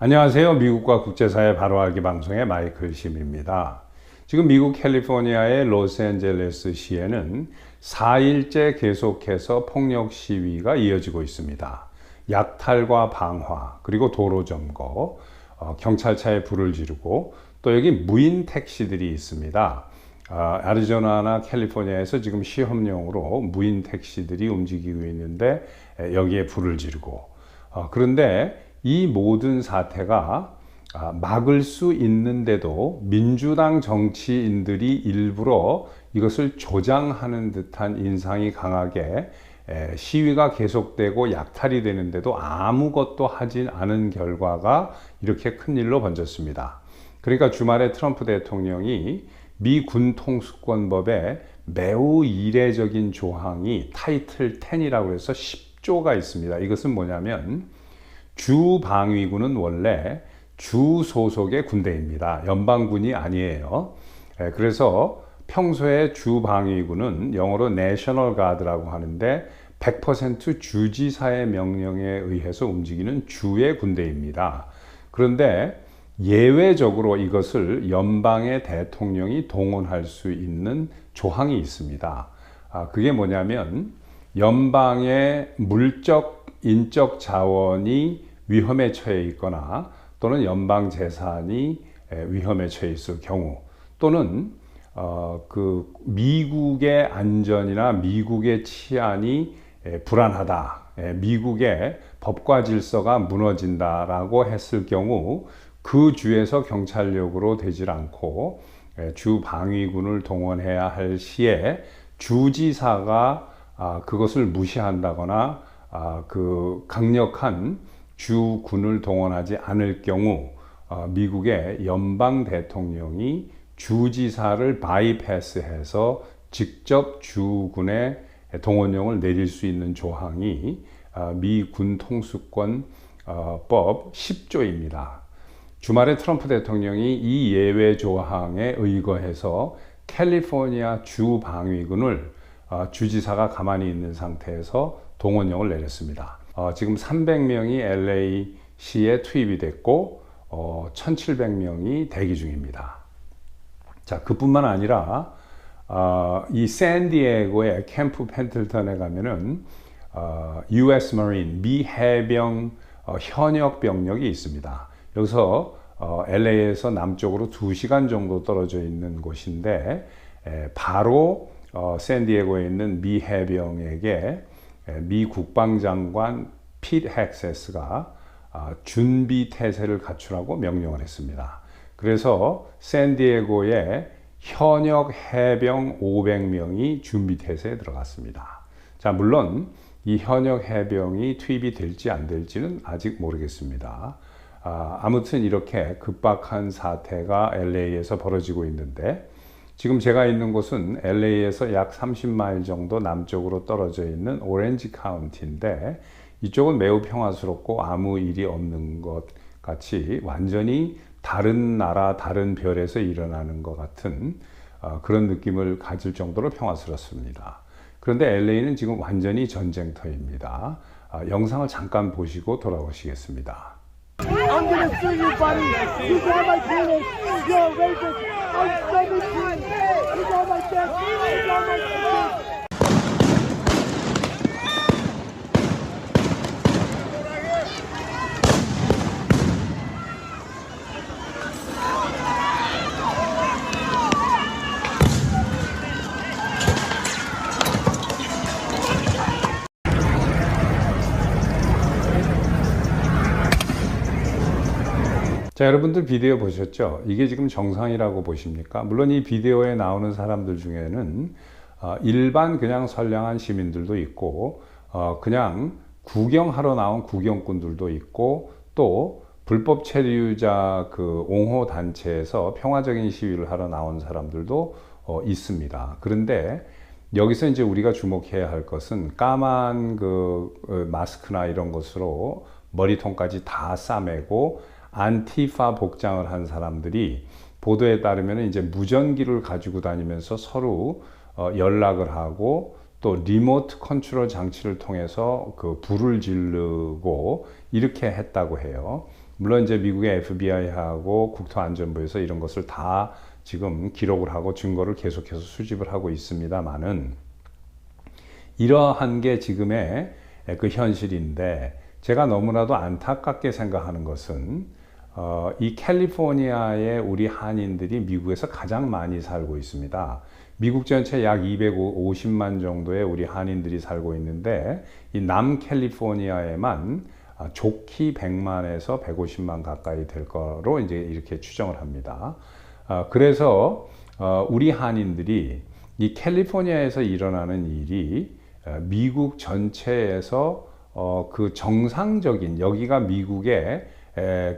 안녕하세요. 미국과 국제사회 바로 알기 방송의 마이클 심입니다. 지금 미국 캘리포니아의 로스앤젤레스 시에는 4일째 계속해서 폭력 시위가 이어지고 있습니다. 약탈과 방화, 그리고 도로 점거, 어, 경찰차에 불을 지르고 또 여기 무인 택시들이 있습니다. 아, 아리조나나 캘리포니아에서 지금 시험용으로 무인 택시들이 움직이고 있는데 에, 여기에 불을 지르고 어, 그런데 이 모든 사태가 아, 막을 수 있는데도 민주당 정치인들이 일부러 이것을 조장하는 듯한 인상이 강하게 에, 시위가 계속되고 약탈이 되는데도 아무것도 하진 않은 결과가 이렇게 큰 일로 번졌습니다. 그러니까 주말에 트럼프 대통령이 미 군 통수권법에 매우 이례적인 조항이 타이틀 10이라고 해서 10조가 있습니다. 이것은 뭐냐면 주방위군은 원래 주 소속의 군대입니다. 연방군이 아니에요. 예, 그래서 평소에 주방위군은 영어로 National Guard라고 하는데 100% 주지사의 명령에 의해서 움직이는 주의 군대입니다. 그런데 예외적으로 이것을 연방의 대통령이 동원할 수 있는 조항이 있습니다. 아, 그게 뭐냐면 연방의 물적, 인적 자원이 위험에 처해 있거나 또는 연방 재산이 위험에 처해 있을 경우 또는 어, 그 미국의 안전이나 미국의 치안이 불안하다. 미국의 법과 질서가 무너진다라고 했을 경우 그 주에서 경찰력으로 되질 않고 주 방위군을 동원해야 할 시에 주지사가 아, 그것을 무시한다거나 아, 그 강력한 주군을 동원하지 않을 경우 아, 미국의 연방 대통령이 주지사를 바이패스해서 직접 주군의 동원령을 내릴 수 있는 조항이 미 군 통수권법 10조입니다. 주말에 트럼프 대통령이 이 예외 조항에 의거해서 캘리포니아 주 방위군을 어, 주지사가 가만히 있는 상태에서 동원령을 내렸습니다. 어, 지금 300명이 LA시에 투입이 됐고 1,700명이 어, 대기 중입니다. 자, 그뿐만 아니라 이 샌디에고의 캠프 펜틀턴에 가면은 U.S. Marine 미 해병 현역 병력이 있습니다. 여기서 어, LA에서 남쪽으로 2시간 정도 떨어져 있는 곳인데 에, 바로 어, 샌디에고에 있는 미 해병에게 에, 미 국방장관 핏 헥세스가 아, 준비 태세를 갖추라고 명령을 했습니다. 그래서 샌디에고에 현역 해병 500명이 준비 태세에 들어갔습니다. 자, 물론 이 현역 해병이 투입이 될지 안 될지는 아직 모르겠습니다. 아, 무튼 이렇게 급박한 사태가 LA에서 벌어지고 있는데 지금 제가 있는 곳은 LA에서 약 30마일 정도 남쪽으로 떨어져 있는 오렌지 카운티인데 이쪽은 매우 평화스럽고 아무 일이 없는 것 같이 완전히 다른 나라, 다른 별에서 일어나는 것 같은 어, 그런 느낌을 가질 정도로 평화스럽습니다. 그런데 LA는 지금 완전히 전쟁터입니다. 어, 영상을 잠깐 보시고 돌아오시겠습니다. I'm gonna sue you, buddy. You got my penis. You're a rapist. I'm 17. ¡Define 자, 여러분들 비디오 보셨죠? 이게 지금 정상이라고 보십니까? 물론 이 비디오에 나오는 사람들 중에는 어, 일반 그냥 선량한 시민들도 있고, 어, 그냥 구경하러 나온 구경꾼들도 있고, 또 불법 체류자 그 옹호 단체에서 평화적인 시위를 하러 나온 사람들도 어, 있습니다. 그런데 여기서 이제 우리가 주목해야 할 것은 까만 그 어, 마스크나 이런 것으로 머리통까지 다 싸매고 안티파 복장을 한 사람들이 보도에 따르면 이제 무전기를 가지고 다니면서 서로 어, 연락을 하고 또 리모트 컨트롤 장치를 통해서 그 불을 지르고 이렇게 했다고 해요. 물론 이제 미국의 FBI하고 국토안전부에서 이런 것을 다 지금 기록을 하고 증거를 계속해서 수집을 하고 있습니다만은 이러한 게 지금의 그 현실인데 제가 너무나도 안타깝게 생각하는 것은 어, 이 캘리포니아의 우리 한인들이 미국에서 가장 많이 살고 있습니다. 미국 전체 약 250만 정도의 우리 한인들이 살고 있는데 이 남 캘리포니아에만 아, 좋기 100만에서 150만 가까이 될 거로 이제 이렇게 추정을 합니다. 아, 그래서 어, 우리 한인들이 이 캘리포니아에서 일어나는 일이 어, 미국 전체에서 어, 그 정상적인 여기가 미국의 에,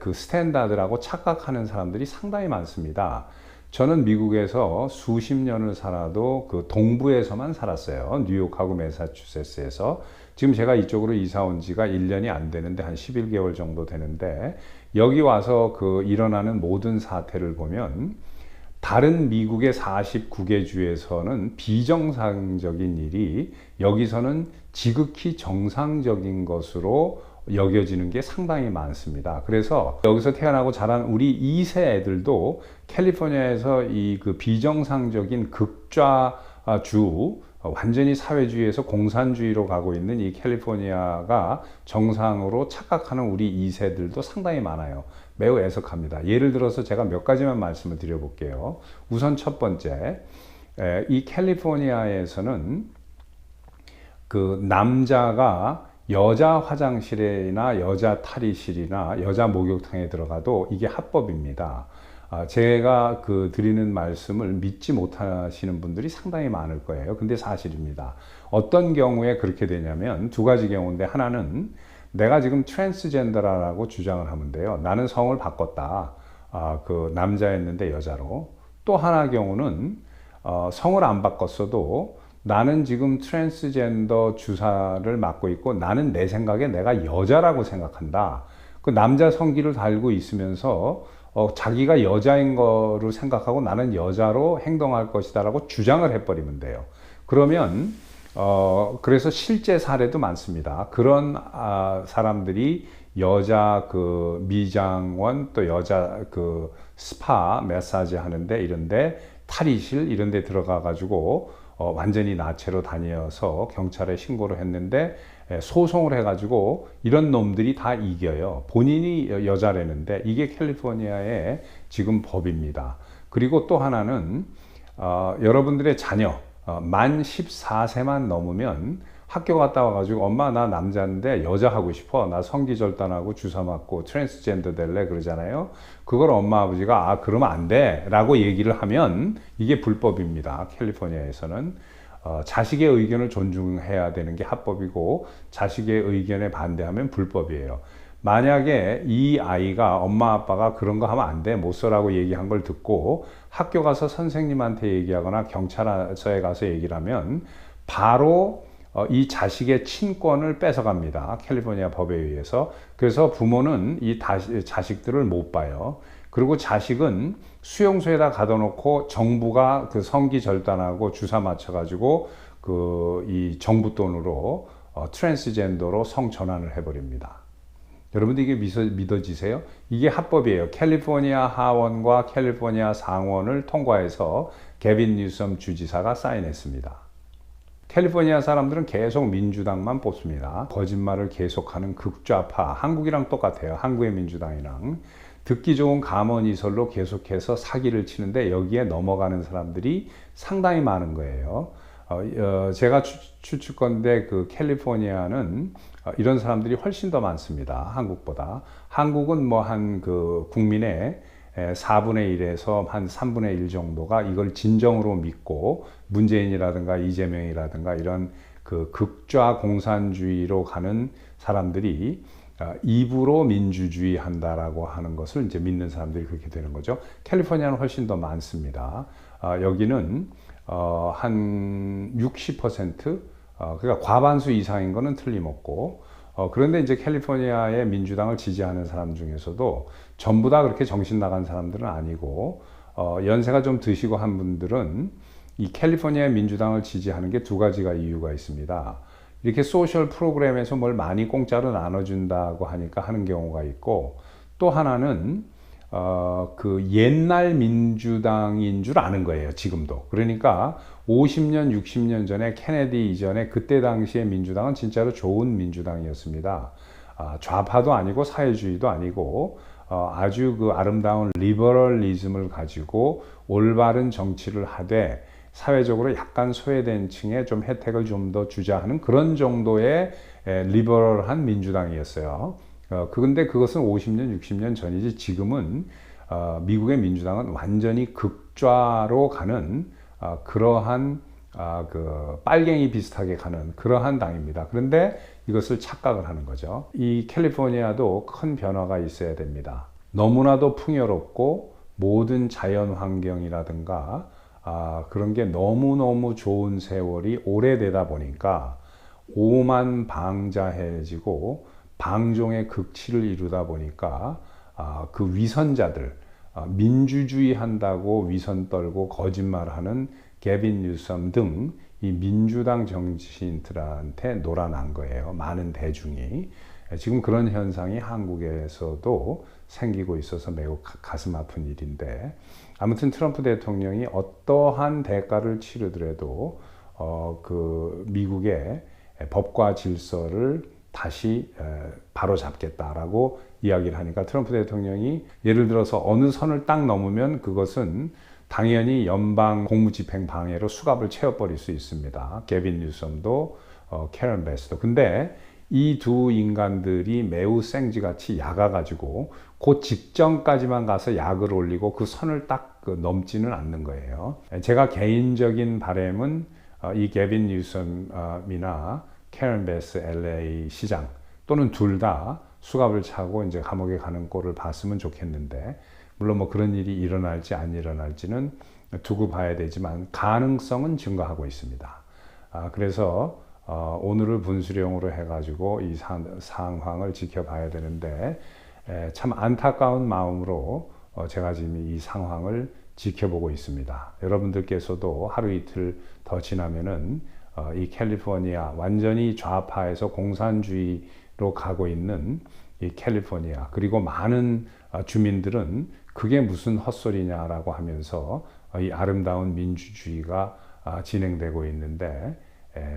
그 스탠다드라고 착각하는 사람들이 상당히 많습니다. 저는 미국에서 수십 년을 살아도 그 동부에서만 살았어요. 뉴욕하고 매사추세츠에서. 지금 제가 이쪽으로 이사 온 지가 1년이 안 되는데 한 11개월 정도 되는데 여기 와서 그 일어나는 모든 사태를 보면 다른 미국의 49개 주에서는 비정상적인 일이 여기서는 지극히 정상적인 것으로 여겨지는 게 상당히 많습니다. 그래서 여기서 태어나고 자란 우리 2세 애들도 캘리포니아에서 이 그 비정상적인 극좌주 완전히 사회주의에서 공산주의로 가고 있는 이 캘리포니아가 정상으로 착각하는 우리 2세들도 상당히 많아요. 매우 애석합니다. 예를 들어서 제가 몇 가지만 말씀을 드려볼게요. 우선 첫 번째, 이 캘리포니아에서는 그 남자가 여자 화장실이나 여자 탈의실이나 여자 목욕탕에 들어가도 이게 합법입니다. 아, 제가 그 드리는 말씀을 믿지 못하시는 분들이 상당히 많을 거예요. 근데 사실입니다. 어떤 경우에 그렇게 되냐면 두 가지 경우인데 하나는 내가 지금 트랜스젠더라고 주장을 하면 돼요. 나는 성을 바꿨다. 아, 그 남자였는데 여자로. 또 하나 경우는 어, 성을 안 바꿨어도 나는 지금 트랜스젠더 주사를 맞고 있고 나는 내 생각에 내가 여자라고 생각한다. 그 남자 성기를 달고 있으면서 어, 자기가 여자인 거로 생각하고 나는 여자로 행동할 것이다라고 주장을 해버리면 돼요. 그러면 어, 그래서 실제 사례도 많습니다. 그런 아, 사람들이 여자 그 미장원 또 여자 그 스파 매사지 하는데 이런데 탈의실 이런데 들어가 가지고 어, 완전히 나체로 다녀서 경찰에 신고를 했는데 에, 소송을 해가지고 이런 놈들이 다 이겨요. 본인이 여- 여자라는데 이게 캘리포니아의 지금 법입니다. 그리고 또 하나는 어, 여러분들의 자녀 어, 만 14세만 넘으면 학교 갔다 와가지고 엄마 나 남자인데 여자 하고 싶어. 나 성기 절단하고 주사 맞고 트랜스젠더 될래? 그러잖아요. 그걸 엄마 아버지가 아 그러면 안 돼 라고 얘기를 하면 이게 불법입니다. 캘리포니아에서는. 어, 자식의 의견을 존중해야 되는 게 합법이고 자식의 의견에 반대하면 불법이에요. 만약에 이 아이가 엄마 아빠가 그런 거 하면 안 돼, 못 써라고 얘기한 걸 듣고 학교 가서 선생님한테 얘기하거나 경찰서에 가서 얘기를 하면 바로 어, 이 자식의 친권을 뺏어갑니다. 캘리포니아 법에 의해서. 그래서 부모는 이 자식들을 못 봐요. 그리고 자식은 수용소에다 가둬놓고 정부가 그 성기 절단하고 주사 맞춰가지고 그 이 정부 돈으로 어, 트랜스젠더로 성 전환을 해버립니다. 여러분들 이게 믿어지세요? 이게 합법이에요. 캘리포니아 하원과 캘리포니아 상원을 통과해서 개빈 뉴섬 주지사가 사인했습니다. 캘리포니아 사람들은 계속 민주당만 뽑습니다. 거짓말을 계속하는 극좌파. 한국이랑 똑같아요. 한국의 민주당이랑. 듣기 좋은 감언이설로 계속해서 사기를 치는데 여기에 넘어가는 사람들이 상당히 많은 거예요. 어, 어, 제가 추, 추측건데 그 캘리포니아는 어, 이런 사람들이 훨씬 더 많습니다. 한국보다. 한국은 뭐 한 그 국민의 에, 4분의 1에서 한 3분의 1 정도가 이걸 진정으로 믿고 문재인이라든가 이재명이라든가 이런 그 극좌 공산주의로 가는 사람들이 어, 입으로 민주주의 한다라고 하는 것을 이제 믿는 사람들이 그렇게 되는 거죠. 캘리포니아는 훨씬 더 많습니다. 어, 여기는 어, 한 60%, 어, 그러니까 과반수 이상인 거는 틀림없고, 어, 그런데 이제 캘리포니아의 민주당을 지지하는 사람 중에서도 전부 다 그렇게 정신 나간 사람들은 아니고, 어, 연세가 좀 드시고 한 분들은 이 캘리포니아 민주당을 지지하는 게 두 가지가 이유가 있습니다. 이렇게 소셜 프로그램에서 뭘 많이 공짜로 나눠준다고 하니까 하는 경우가 있고, 또 하나는 어, 그 옛날 민주당인 줄 아는 거예요, 지금도. 그러니까 50년, 60년 전에 케네디 이전에 그때 당시의 민주당은 진짜로 좋은 민주당이었습니다. 아, 좌파도 아니고 사회주의도 아니고 어, 아주 그 아름다운 리버럴리즘을 가지고 올바른 정치를 하되 사회적으로 약간 소외된 층에 좀 혜택을 좀 더 주자 하는 그런 정도의 에, 리버럴한 민주당이었어요. 어, 그런데 그것은 50년, 60년 전이지 지금은 어, 미국의 민주당은 완전히 극좌로 가는 어, 그러한 아, 그 빨갱이 비슷하게 가는 그러한 당입니다. 그런데 이것을 착각을 하는 거죠. 이 캘리포니아도 큰 변화가 있어야 됩니다. 너무나도 풍요롭고 모든 자연 환경이라든가 아, 그런 게 너무너무 좋은 세월이 오래되다 보니까 오만 방자해지고 방종의 극치를 이루다 보니까 아, 그 위선자들 아, 민주주의 한다고 위선 떨고 거짓말하는 개빈 뉴섬 등 이 민주당 정치인들한테 놀아난 거예요. 많은 대중이 지금 그런 현상이 한국에서도 생기고 있어서 매우 가슴 아픈 일인데 아무튼 트럼프 대통령이 어떠한 대가를 치르더라도 어, 그 미국의 법과 질서를 다시 바로 잡겠다라고 이야기를 하니까 트럼프 대통령이 예를 들어서 어느 선을 딱 넘으면 그것은 당연히 연방 공무집행 방해로 수갑을 채워버릴 수 있습니다. 개빈 뉴섬도 어, 캐런 베스도. 근데 이 두 인간들이 매우 생쥐같이 약아가지고 그 직전까지만 가서 약을 올리고 그 선을 딱그 넘지는 않는 거예요. 제가 개인적인 바램은 어, 이 개빈 뉴섬이나 캐런 베스 LA 시장 또는 둘 다 수갑을 차고 이제 감옥에 가는 꼴을 봤으면 좋겠는데 물론 뭐 그런 일이 일어날지 안 일어날지는 두고 봐야 되지만 가능성은 증가하고 있습니다. 아, 그래서 어, 오늘을 분수령으로 해가지고 이 사, 상황을 지켜봐야 되는데 에, 참 안타까운 마음으로 어, 제가 지금 이 상황을 지켜보고 있습니다. 여러분들께서도 하루 이틀 더 지나면은 어, 이 캘리포니아 완전히 좌파에서 공산주의로 가고 있는 이 캘리포니아 그리고 많은 어, 주민들은 그게 무슨 헛소리냐라고 하면서 어, 이 아름다운 민주주의가 아, 진행되고 있는데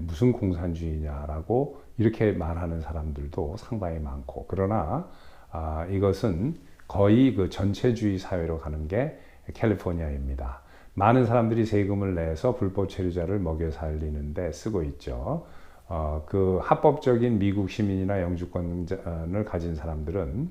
무슨 공산주의냐라고 이렇게 말하는 사람들도 상당히 많고 그러나 아, 이것은 거의 그 전체주의 사회로 가는 게 캘리포니아입니다. 많은 사람들이 세금을 내서 불법 체류자를 먹여 살리는데 쓰고 있죠. 어, 그 합법적인 미국 시민이나 영주권을 가진 사람들은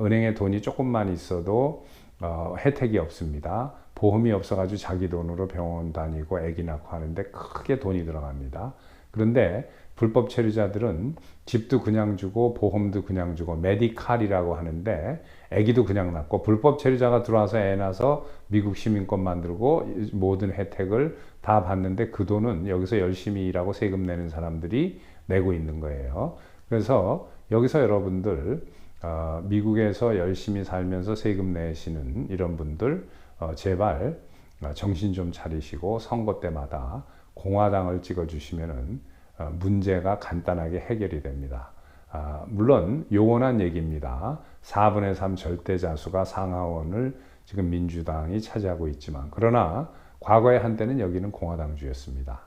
은행에 돈이 조금만 있어도 어, 혜택이 없습니다. 보험이 없어가지고 자기 돈으로 병원 다니고 아기 낳고 하는데 크게 돈이 들어갑니다. 그런데 불법 체류자들은 집도 그냥 주고 보험도 그냥 주고 메디칼이라고 하는데 아기도 그냥 낳고 불법 체류자가 들어와서 애 낳아서 미국 시민권 만들고 모든 혜택을 다 받는데 그 돈은 여기서 열심히 일하고 세금 내는 사람들이 내고 있는 거예요. 그래서 여기서 여러분들 어, 미국에서 열심히 살면서 세금 내시는 이런 분들 어, 제발 어, 정신 좀 차리시고 선거 때마다 공화당을 찍어주시면은 어, 문제가 간단하게 해결이 됩니다. 아, 물론 요원한 얘기입니다. 4분의 3 절대자수가 상하원을 지금 민주당이 차지하고 있지만 그러나 과거에 한때는 여기는 공화당주였습니다.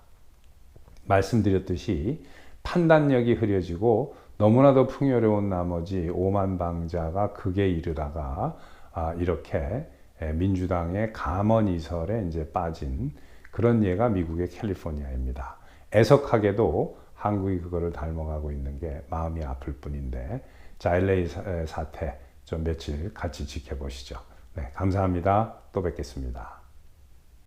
말씀드렸듯이 판단력이 흐려지고 너무나도 풍요로운 나머지 오만 방자가 극에 이르다가 아, 이렇게 민주당의 감언 이설에 이제 빠진 그런 예가 미국의 캘리포니아입니다. 애석하게도 한국이 그거를 닮아가고 있는 게 마음이 아플 뿐인데 자 LA 사태 좀 며칠 같이 지켜보시죠. 네, 감사합니다. 또 뵙겠습니다.